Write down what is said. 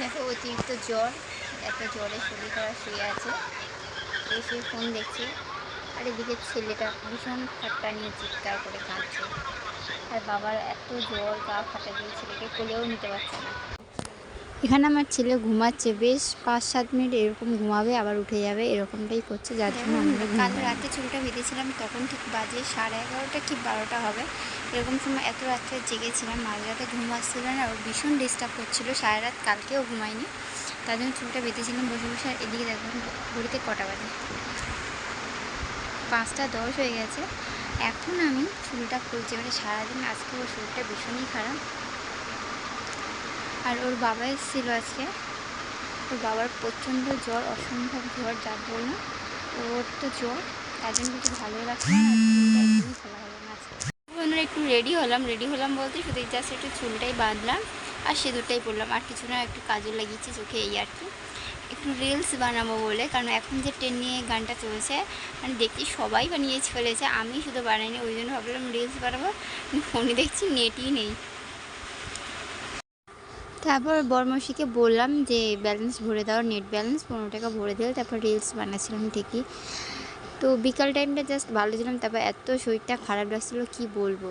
দেখো অতিরিক্ত জ্বর, এত জ্বরে শরীর খারাপ শুয়ে আছে, এসে ফোন দেখছে। আর এদিকে ছেলেটা ভীষণ ঠাট্টা নিয়ে চিৎকার করে কাঁদছে। আর বাবার এত জ্বর, গা ফাটা দিয়ে ছেলেকে কোলেও নিতে পারছে না। এখানে আমার ছেলে ঘুমাচ্ছে বেশ পাঁচ সাত মিনিট এরকম ঘুমাবে আবার উঠে যাবে এরকমটাই করছে যার জন্য আমরা কাল রাতে চুলটা বেঁধেছিলাম তখন ঠিক বাজে সাড়ে এগারোটা কি বারোটা হবে। এরকম সময় এত রাত্রে জেগেছিলাম মাঝ রাতে ঘুম আসছিল না আর ভীষণ ডিস্টার্ব করছিল সারা রাত কালকেও ঘুমায়নি। তার জন্য চুলটা বেঁধেছিলাম বসে বসে আর এদিকে দেখুন ঘড়িতে কটা বাজে? পাঁচটা দশ হয়ে গেছে। এখন আমি চুলটা খুলছি মানে সারাদিন আজকে ওর শরীরটা ভীষণই খারাপ। আর ওর বাবা এসেছিল আজকে। ওর বাবার প্রচণ্ড জ্বর, অসম্ভব জ্বর যার জন্য ওর তো জ্বর তার জন্য কিছু ভালোই লাগছে একদমই না একটু রেডি হলাম রেডি হলাম বলতে শুধু জাস্ট একটু চুলটাই বাঁধলাম, আর সিঁদুরটাই পরলাম। আর কিছু না, একটু কাজল লাগিয়েছি চোখে এই আর কি। একটু রিলস বানাবো বলে, কারণ এখন যে ট্রেন নিয়ে গানটা চলছে মানে দেখছি সবাই বানিয়ে ফেলেছে, আমি শুধু বানাইনি, ওই জন্য ভাবলাম রিলস বানাবো, ফোনে দেখছি, নেটই নেই। তারপর বর্মশিকে বললাম যে, ব্যালেন্স ভরে দাও, নেট ব্যালেন্স, পনেরো টাকা ভরে দিল, তারপর রিলস বানাচ্ছিলাম ঠিকই। তো বিকাল টাইমটা জাস্ট ভালো ছিলাম, তারপর এত শরীরটা খারাপ লাগছিল, কি বলব?